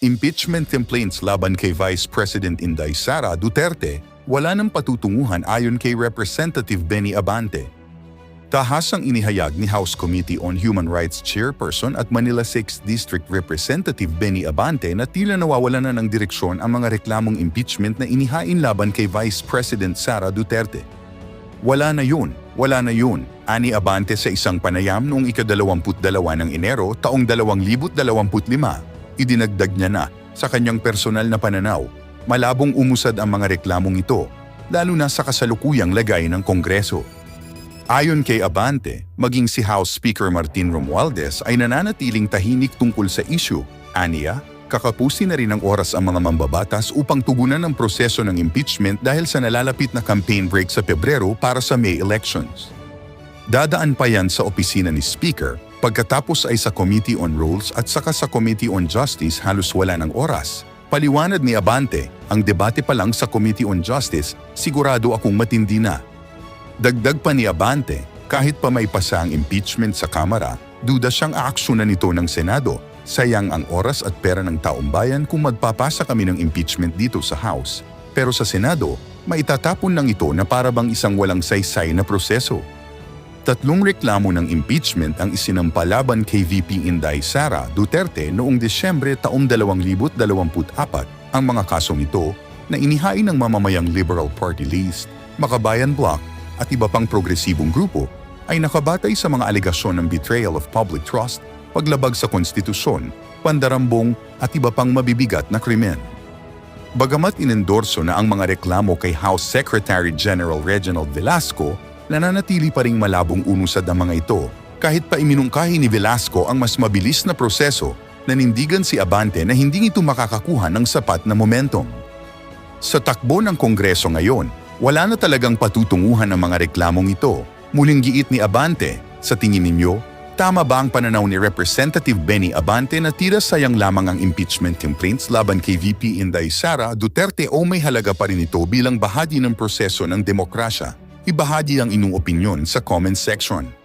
Impeachment complaints laban kay Vice President Inday Sara Duterte wala ng patutunguhan ayon kay Representative Benny Abante. Tahasang inihayag ni House Committee on Human Rights Chairperson at Manila 6th District Representative Benny Abante na tila nawawalan na ng direksyon ang mga reklamong impeachment na inihain laban kay Vice President Sara Duterte. Wala na yun, wala na yun, ani Abante sa isang panayam noong ikadalawamput-dalawa ng Enero taong 2025. Idinagdag niya na sa kanyang personal na pananaw, malabong umusad ang mga reklamong ito, lalo na sa kasalukuyang lagay ng Kongreso. Ayon kay Abante, maging si House Speaker Martin Romualdez ay nananatiling tahimik tungkol sa issue. Aniya, kakapusin na rin ng oras ang mga mambabatas upang tugunan ang proseso ng impeachment dahil sa nalalapit na campaign break sa Pebrero para sa May elections. Dadaan pa yan sa opisina ni Speaker, pagkatapos ay sa Committee on Rules at saka sa Committee on Justice halos wala ng oras. Paliwanag ni Abante, ang debate pa lang sa Committee on Justice, sigurado akong matindi na. Dagdag pa ni Abante, kahit pa may pasa ang impeachment sa Kamara, duda siyang aaksyonan nito ng Senado. Sayang ang oras at pera ng taong bayan kung magpapasa kami ng impeachment dito sa House. Pero sa Senado, maitatapon lang ito na para bang isang walang saysay na proseso. Tatlong reklamo ng impeachment ang isinampalaban kay VP Inday Sara Duterte noong Desyembre taong 2024. Ang mga kasong ito na inihain ng mamamayang Liberal Party List, Makabayan Bloc at iba pang progresibong grupo ay nakabatay sa mga alegasyon ng betrayal of public trust, paglabag sa konstitusyon, pandarambong at iba pang mabibigat na krimen. Bagamat inendorso na ang mga reklamo kay House Secretary General Reginald Velasco, nananatili pa ring malabong unusad ang mga ito kahit pa iminungkahi ni Velasco ang mas mabilis na proseso nanindigan si Abante na hindi ito makakakuha ng sapat na momentum. Sa takbo ng Kongreso ngayon, wala na talagang patutunguhan ang mga reklamong ito. Muling giit ni Abante, sa tingin ninyo, tama ba ang pananaw ni Representative Benny Abante na tira sayang lamang ang impeachment complaints laban kay VP Inday Sara Duterte o may halaga pa rin ito bilang bahagi ng proseso ng demokrasya? Ibahagi ang inyong opinyon sa comment section.